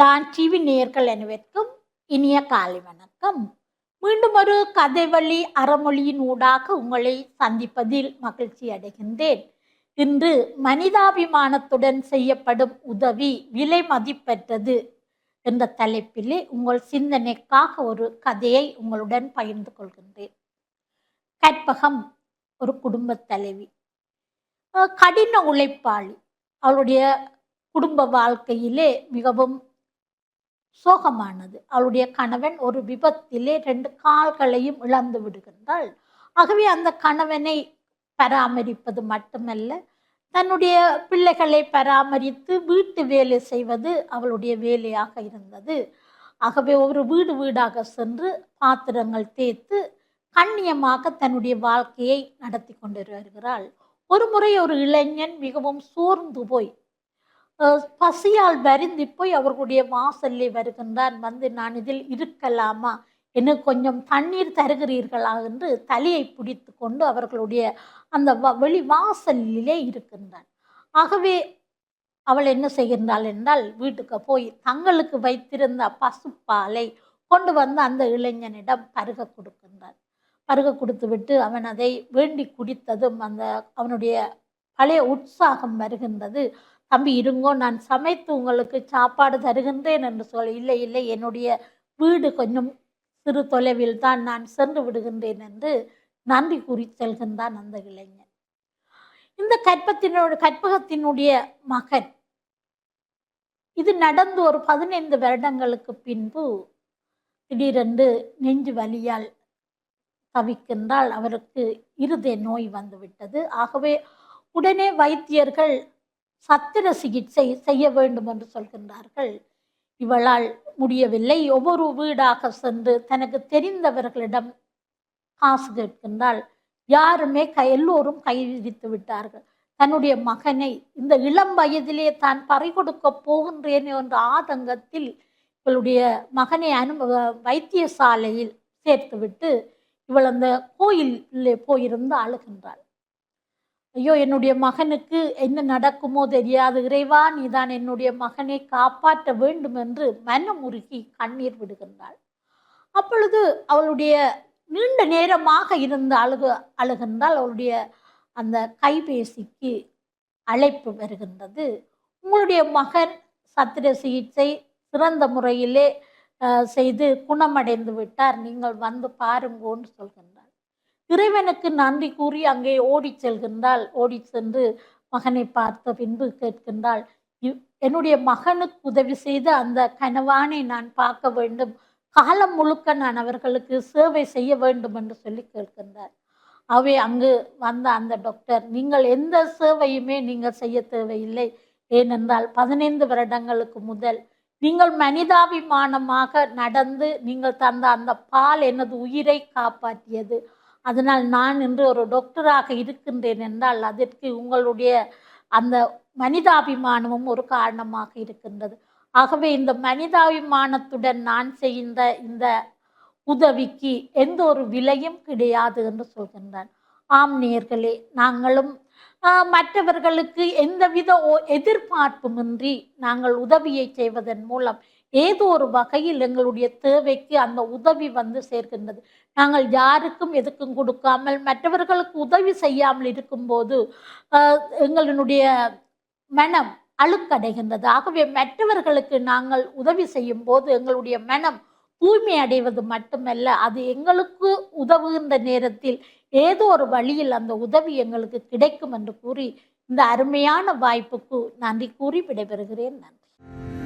நான் டிவி நேர்கள் அனைவருக்கும் இனிய காலை வணக்கம் மீண்டும் ஒரு கதை வழி அறமொழியின் ஊடாக உங்களை சந்திப்பதில் மகிழ்ச்சி அடைகின்றேன் இன்று மனிதாபிமானத்துடன் செய்யப்படும் உதவி விலை மதிப்பற்றது என்ற தலைப்பிலே உங்கள் சிந்தனைக்காக ஒரு கதையை உங்களுடன் பகிர்ந்து கொள்கின்றேன் கற்பகம் ஒரு குடும்ப தலைவி கடின உழைப்பாளி அவளுடைய குடும்ப வாழ்க்கையிலே மிகவும் சோகமானது. அவளுடைய கணவன் ஒரு விபத்திலே ரெண்டு கால்களையும் இழந்து விடுகின்றாள். ஆகவே அந்த கணவனை பராமரிப்பது மட்டுமல்ல தன்னுடைய பிள்ளைகளை பராமரித்து வீட்டு வேலை செய்வது அவளுடைய வேலையாக இருந்தது. ஆகவே ஒரு வீடு வீடாக சென்று பாத்திரங்கள் தேய்த்து கண்ணியமாக தன்னுடைய வாழ்க்கையை நடத்தி கொண்டு வருகிறாள். ஒரு முறை ஒரு இளைஞன் மிகவும் சோர்ந்து போய் பசியால் வருந்தி போய் அவர்களுடைய வாசல்லே வருகின்றான். வந்து நான் இதில் இருக்கலாமா? எனக்கு கொஞ்சம் தண்ணீர் தருகிறீர்களா? என்று தலையை பிடித்து கொண்டு அவர்களுடைய அந்த வ- வெளி வாசலிலே இருக்கின்றான். ஆகவே அவள் என்ன செய்கின்றாள் என்றால் வீட்டுக்கு போய் தங்களுக்கு வைத்திருந்த பசுப்பாலை கொண்டு வந்து அந்த இளைஞனிடம் பருக கொடுக்கின்றார் பருக கொடுத்து விட்டு அவன் அதை வேண்டி குடித்ததும் அந்த அவனுடைய பழைய உற்சாகம் வருகின்றது. தம்பி இருங்கோ நான் சமைத்து உங்களுக்கு சாப்பாடு தருகின்றேன் என்று சொல்ல இல்லை இல்லை என்னுடைய வீடு கொஞ்சம் சிறு தொலைவில் தான் நான் சென்று விடுகின்றேன் என்று நன்றி கூறி செல்கின்றான் அந்த இளைஞன். இந்த கற்பத்தினோட கற்பகத்தினுடைய மகன். இது நடந்து ஒரு பதினைந்து வருடங்களுக்கு பின்பு திடீரென்று நெஞ்சு வலியால் தவிக்கின்றால் அவருக்கு இருதய நோய் வந்துவிட்டது. ஆகவே உடனே வைத்தியர்கள் சத்திர சிகிச்சை செய்ய வேண்டும் என்று சொல்கின்றார்கள். இவளால் முடியவில்லை. ஒவ்வொரு வீடாக சென்று தனக்கு தெரிந்தவர்களிடம் காசு கேட்கின்றாள். யாருமே கை எல்லோரும் கைவிதித்து விட்டார்கள். தன்னுடைய மகனை இந்த இளம் வயதிலே தான் பறிகொடுக்க போகின்றேன் என்ற ஆதங்கத்தில் இவளுடைய மகனை அனு வைத்தியசாலையில் சேர்த்துவிட்டு இவள் அந்த கோயிலே போயிருந்து அழுகின்றாள். ஐயோ என்னுடைய மகனுக்கு என்ன நடக்குமோ தெரியாது. இறைவா நீதான் என்னுடைய மகனை காப்பாற்ற வேண்டும் என்று மனமுருகி கண்ணீர் விடுகின்றாள். அப்பொழுது அவளுடைய நீண்ட நேரமாக இருந்து அழுகு அழுகின்றால் அவளுடைய அந்த கைபேசிக்கு அழைப்பு வருகின்றது. உங்களுடைய மகன் சத்திர சிகிச்சை சிறந்த முறையிலே செய்து குணமடைந்து விட்டார். நீங்கள் வந்து பாருங்கோன்னு சொல்கின்றார். இறைவனுக்கு நன்றி கூறி அங்கே ஓடிச் செல்கின்றாள். ஓடிச் சென்று மகனை பார்த்த பின்பு கேட்கின்றாள் என்னுடைய மகனுக்கு உதவி செய்த அந்த கனவானை நான் பார்க்க வேண்டும். காலம் முழுக்க நான் அவர்களுக்கு சேவை செய்ய வேண்டும் என்று சொல்லி கேட்கின்றார். அவை அங்கு வந்த அந்த டாக்டர் நீங்கள் எந்த சேவையுமே நீங்கள் செய்ய தேவையில்லை. ஏனென்றால் பதினைந்து வருடங்களுக்கு முதல் நீங்கள் மனிதாபிமானமாக நடந்து நீங்கள் தந்த அந்த பால் எனது உயிரை காப்பாற்றியது. அதனால் நான் இன்று ஒரு டாக்டராக இருக்கின்றேன் என்றால் அதற்கு உங்களுடைய அந்த மனிதாபிமானமும் ஒரு காரணமாக இருக்கின்றது. ஆகவே இந்த மனிதாபிமானத்துடன் நான் செய்கின்ற இந்த உதவிக்கு எந்த ஒரு விலையும் கிடையாது என்று சொல்கின்றான். ஆம் நேர்களே நாங்களும் மற்றவர்களுக்கு எந்தவித ஓ- எதிர்பார்ப்புமின்றி நாங்கள் உதவியை செய்வதன் மூலம் ஏதோ ஒரு வகையில் எங்களுடைய தேவைக்கு அந்த உதவி வந்து சேர்க்கின்றது. நாங்கள் யாருக்கும் எதுக்கும் கொடுக்காமல் மற்றவர்களுக்கு உதவி செய்யாமல் இருக்கும்போது எங்களுடைய மனம் அழுக்கடைகின்றது. ஆகவே மற்றவர்களுக்கு நாங்கள் உதவி செய்யும் போது எங்களுடைய மனம் தூய்மை அடைவது மட்டுமல்ல அது எங்களுக்கு உதவுகின்ற நேரத்தில் ஏதோ ஒரு வழியில் அந்த உதவி எங்களுக்கு கிடைக்கும் என்று கூறி இந்த அருமையான வாய்ப்புக்கு நன்றி கூறி விடைபெறுகிறேன். நன்றி.